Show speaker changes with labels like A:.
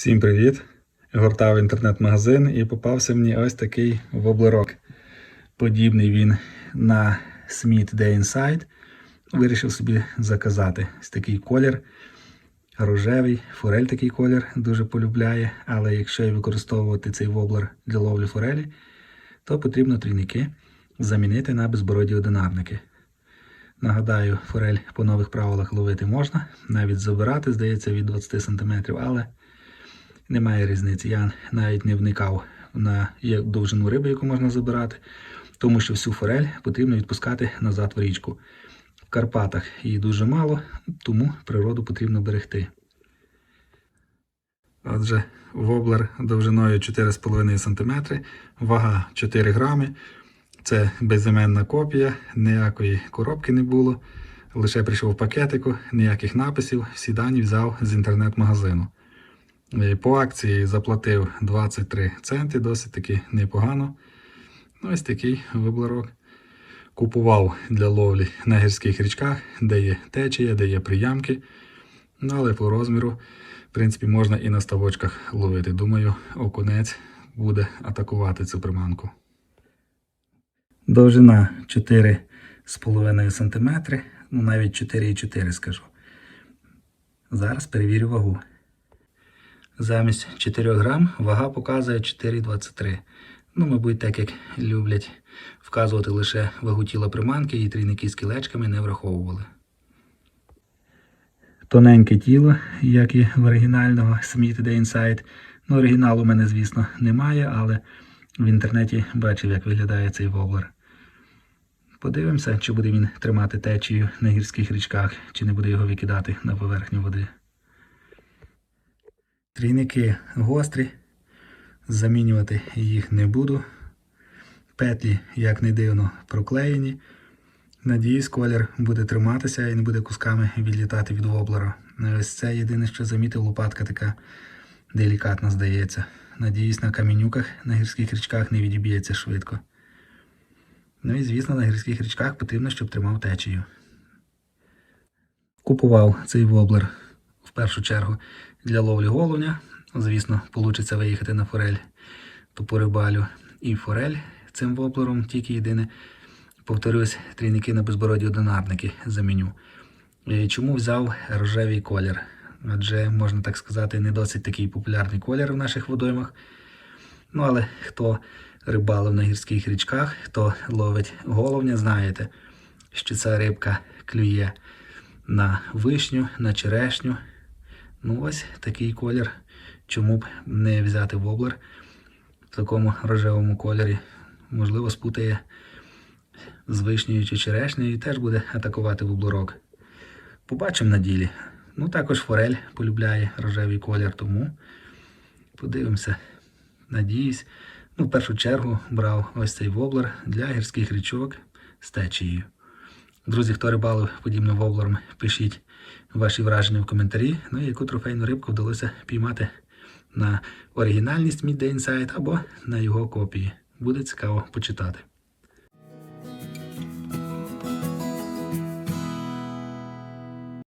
A: Всім привіт! Гортав інтернет-магазин і попався мені ось такий воблерок. Подібний він на Smith Day Inside. Вирішив собі заказати ось такий колір. Рожевий, форель такий колір дуже полюбляє, але якщо використовувати цей воблер для ловлі форелі, то потрібно трійники замінити на безбороді одинарники. Нагадаю, форель по нових правилах ловити можна, навіть забирати, здається, від 20 см, але немає різниці. Я навіть не вникав на довжину риби, яку можна забирати, тому що всю форель потрібно відпускати назад в річку. В Карпатах її дуже мало, тому природу потрібно берегти. Отже, воблер довжиною 4,5 см, вага 4 грами. Це безіменна копія, ніякої коробки не було. Лише прийшов в пакетику, ніяких написів, всі дані взяв з інтернет-магазину. По акції заплатив 23 центи, досить таки непогано. Ну, Ось такий виблерок. Купував для ловлі на гірських річках, де є течія, де є приямки. Ну, але по розміру, в принципі, можна і на ставочках ловити. Думаю, окунець буде атакувати цю приманку. Довжина 4,5 см, ну навіть 4,4 скажу. Зараз перевірю вагу. Замість 4 грам вага показує 4,23. Ну, мабуть, так як люблять вказувати лише вагу тіла приманки і трійники з кілечками не враховували. Тоненьке тіло, як і в оригінального Smith Day Inside. Ну, оригіналу у мене, звісно, немає, але в інтернеті бачив, як виглядає цей воблер. Подивимося, чи буде він тримати течію на гірських річках, чи не буде його викидати на поверхню води. Трійники гострі, замінювати їх не буду. Петлі, як не дивно, проклеєні. Надіюсь, колір буде триматися і не буде кусками відлітати від воблера. Ось це єдине, що замітив, лопатка така делікатна, здається. Надіюсь, на камінюках на гірських річках не відіб'ється швидко. Ну і звісно, на гірських річках потрібно, щоб тримав течію. Купував цей воблер першу чергу для ловлі головня. Звісно, вийде виїхати на форель, то порибалю і форель цим воблером, тільки єдине, повторюсь, трійники на безбороді одинарники заміню. Е, Чому взяв рожевий колір? Адже, можна так сказати, не досить такий популярний колір в наших водоймах. Ну, але хто рибалив на гірських річках, хто ловить головня, знаєте, що ця рибка клює на вишню, на черешню. Ну, ось такий колір. Чому б не взяти воблер в такому рожевому кольорі? Можливо, спутає з вишнею чи черешнею і теж буде атакувати воблерок. Побачимо на ділі. Ну, також форель полюбляє рожевий колір, тому подивимося. Надіюсь. Ну, в першу чергу брав ось цей воблер для гірських річок з течією. Друзі, хто рибалив подібним воблером, пишіть ваші враження в коментарі. Ну і яку трофейну рибку вдалося піймати на оригінальність Midday Insight або на його копії. Буде цікаво почитати.